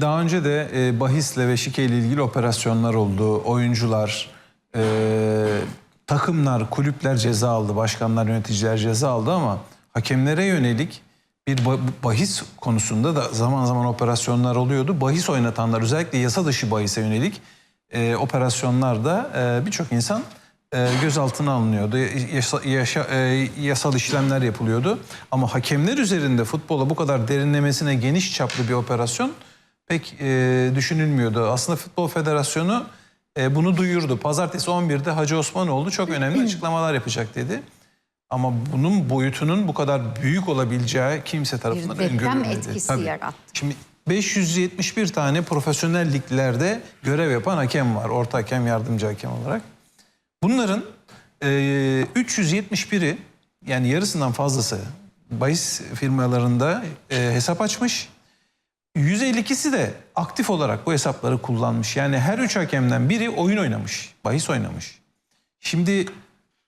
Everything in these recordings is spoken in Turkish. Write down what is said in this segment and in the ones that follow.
Daha önce de e, bahisle ve şike ilgili operasyonlar oldu. Oyuncular, e, takımlar, kulüpler ceza aldı. Başkanlar, yöneticiler ceza aldı ama hakemlere yönelik bir ba- bahis konusunda da zaman zaman operasyonlar oluyordu. Bahis oynatanlar özellikle yasa dışı bahise yönelik e, operasyonlarda e, birçok insan e, gözaltına alınıyordu. Yasa- yaşa- e, yasal işlemler yapılıyordu. Ama hakemler üzerinde futbola bu kadar derinlemesine geniş çaplı bir operasyon pek e, düşünülmüyordu. Aslında Futbol Federasyonu e, bunu duyurdu. Pazartesi 11'de Hacı Osmanoğlu çok önemli açıklamalar yapacak dedi. Ama bunun boyutunun bu kadar büyük olabileceği kimse tarafından Bir deprem öngörülmedi. etkisi yarattı. Şimdi 571 tane profesyonel liglerde görev yapan hakem var. Orta hakem, yardımcı hakem olarak. Bunların e, 371'i yani yarısından fazlası bahis firmalarında e, hesap açmış. 152'si de aktif olarak bu hesapları kullanmış. Yani her üç hakemden biri oyun oynamış, bahis oynamış. Şimdi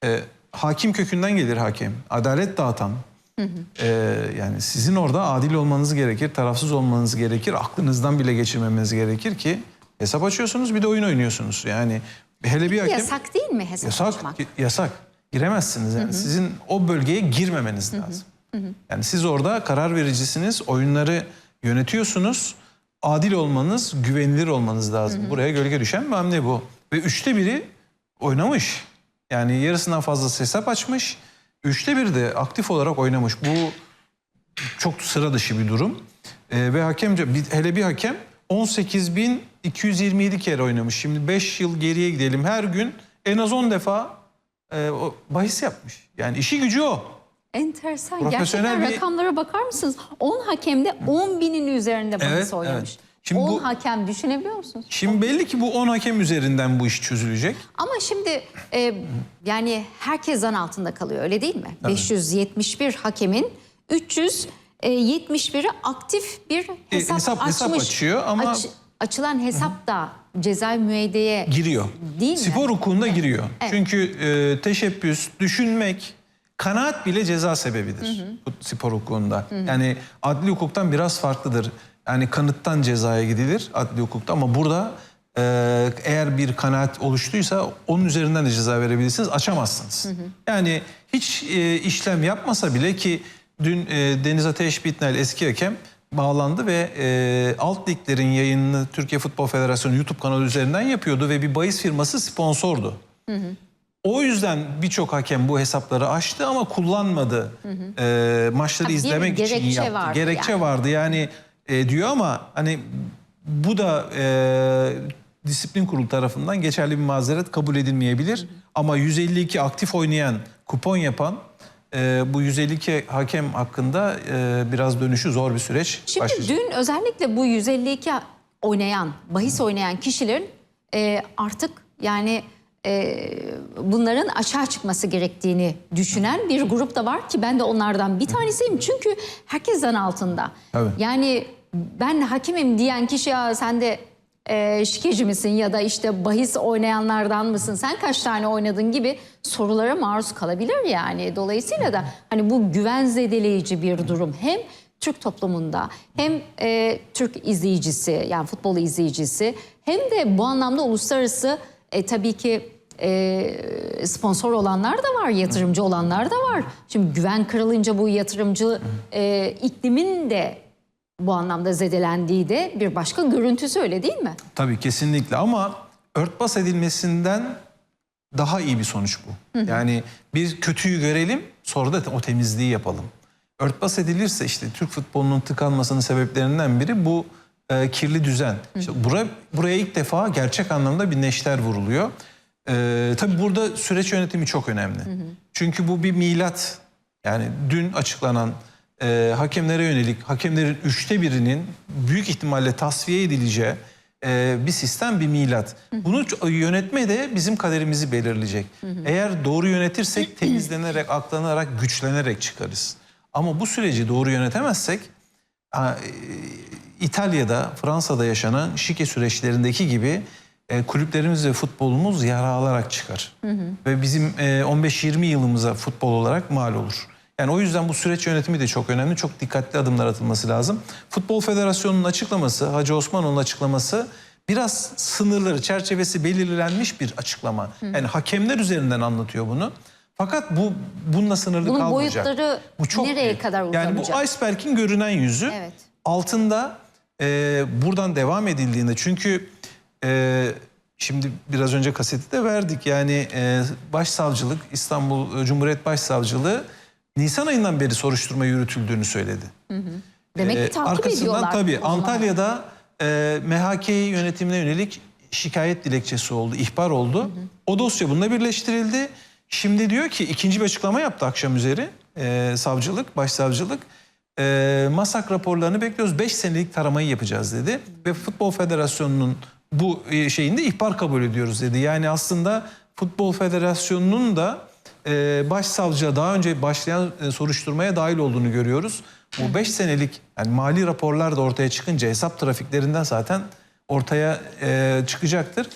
e, hakim kökünden gelir hakem, adalet dağıtan. e, yani sizin orada adil olmanız gerekir, tarafsız olmanız gerekir, aklınızdan bile geçirmemeniz gerekir ki hesap açıyorsunuz bir de oyun oynuyorsunuz. Yani hele bir hakem... Yasak değil mi hesap Yasak, açmak? yasak. Giremezsiniz yani. Sizin o bölgeye girmemeniz lazım. Yani siz orada karar vericisiniz, oyunları yönetiyorsunuz. Adil olmanız, güvenilir olmanız lazım. Buraya gölge düşen bir hamle bu. Ve üçte biri oynamış. Yani yarısından fazlası hesap açmış. Üçte biri de aktif olarak oynamış. Bu çok sıra dışı bir durum. Ee, ve hakemce hele bir hakem 18.227 kere oynamış. Şimdi 5 yıl geriye gidelim. Her gün en az 10 defa e, o bahis yapmış. Yani işi gücü o. Enteresan. Profesyonel Gerçekten bir- rakamlara bakar mısınız? 10 hakemde 10 binin üzerinde bahis Evet, oynamış. evet. Şimdi 10 bu- hakem düşünebiliyor musunuz? Şimdi belli ki bu 10 hakem üzerinden bu iş çözülecek. Ama şimdi e, yani herkes zan altında kalıyor öyle değil mi? 571 hakemin 371'i aktif bir hesap, hesap- hesap açmış. açıyor ama- açılan hesap da ceza müeyyideye Giriyor. Değil mi? Spor hukukunda giriyor. Çünkü e, teşebbüs, düşünmek, kanaat bile ceza sebebidir bu spor hukukunda. Yani adli hukuktan biraz farklıdır. Yani kanıttan cezaya gidilir adli hukukta ama burada e, eğer bir kanaat oluştuysa onun üzerinden de ceza verebilirsiniz. Açamazsınız. Yani hiç e, işlem yapmasa bile ki dün e, Deniz Ateş Bitnel eski hakem bağlandı ve e, alt liglerin yayınını Türkiye Futbol Federasyonu YouTube kanalı üzerinden yapıyordu ve bir bahis firması sponsordu. O yüzden birçok hakem bu hesapları açtı ama kullanmadı. E, maçları Ha, izlemek için gerekçe yaptı. vardı gerekçe yani. vardı yani e, diyor ama hani bu da e, disiplin kurulu tarafından geçerli bir mazeret kabul edilmeyebilir. Ama 152 aktif oynayan, kupon yapan e, bu 152 hakem hakkında e, biraz dönüşü zor bir süreç Şimdi başlayacak. dün özellikle bu 152 oynayan, bahis oynayan kişilerin e, artık yani e, bunların açığa çıkması gerektiğini düşünen bir grup da var ki ben de onlardan bir tanesiyim. Çünkü herkes zan altında. Tabii. Yani ben hakimim diyen kişi ya sen de e, şikeci misin ya da işte bahis oynayanlardan mısın sen kaç tane oynadın gibi sorulara maruz kalabilir yani. Dolayısıyla da hani bu güven zedeleyici bir durum hem Türk toplumunda hem e, Türk izleyicisi yani futbol izleyicisi hem de bu anlamda uluslararası e, tabii ki e, sponsor olanlar da var, yatırımcı olanlar da var. Şimdi güven kırılınca bu yatırımcı e, iklimin de bu anlamda zedelendiği de bir başka görüntüsü öyle değil mi? Tabii kesinlikle ama örtbas edilmesinden daha iyi bir sonuç bu. Yani bir kötüyü görelim sonra da o temizliği yapalım. Örtbas edilirse işte Türk futbolunun tıkanmasının sebeplerinden biri bu e, kirli düzen. İşte buraya, buraya ilk defa gerçek anlamda bir neşter vuruluyor. E, tabii burada süreç yönetimi çok önemli. Çünkü bu bir milat. Yani dün açıklanan e, hakemlere yönelik hakemlerin üçte birinin büyük ihtimalle tasfiye edileceği e, bir sistem bir milat. Bunu yönetme de bizim kaderimizi belirleyecek. Eğer doğru yönetirsek temizlenerek, aklanarak, güçlenerek çıkarız. Ama bu süreci doğru yönetemezsek e, İtalya'da, Fransa'da yaşanan şike süreçlerindeki gibi e, kulüplerimiz ve futbolumuz yara alarak çıkar. Ve bizim e, 15-20 yılımıza futbol olarak mal olur. Yani o yüzden bu süreç yönetimi de çok önemli. Çok dikkatli adımlar atılması lazım. Futbol Federasyonu'nun açıklaması, Hacı Osmanoğlu'nun açıklaması biraz sınırları, çerçevesi belirlenmiş bir açıklama. Yani hakemler üzerinden anlatıyor bunu. Fakat bu bununla sınırlı Bunun kalmayacak. boyutları nereye büyük. kadar Yani uzanacak? bu iceberg'in görünen yüzü. Evet. Altında e, buradan devam edildiğinde çünkü e, şimdi biraz önce kaseti de verdik. Yani e, Başsavcılık İstanbul e, Cumhuriyet Başsavcılığı Nisan ayından beri soruşturma yürütüldüğünü söyledi. Demek ki Ee, takip arkasından ediyorlar. tabii. Antalya'da e, MHK yönetimine yönelik şikayet dilekçesi oldu, ihbar oldu. O dosya bununla birleştirildi. Şimdi diyor ki ikinci bir açıklama yaptı akşam üzeri e, savcılık, başsavcılık. E, masak raporlarını bekliyoruz. 5 senelik taramayı yapacağız dedi. Ve Futbol Federasyonu'nun bu e, şeyinde ihbar kabul ediyoruz dedi. Yani aslında Futbol Federasyonu'nun da e, başsavcıya daha önce başlayan e, soruşturmaya dahil olduğunu görüyoruz. Bu 5 senelik yani mali raporlar da ortaya çıkınca hesap trafiklerinden zaten ortaya e, çıkacaktır.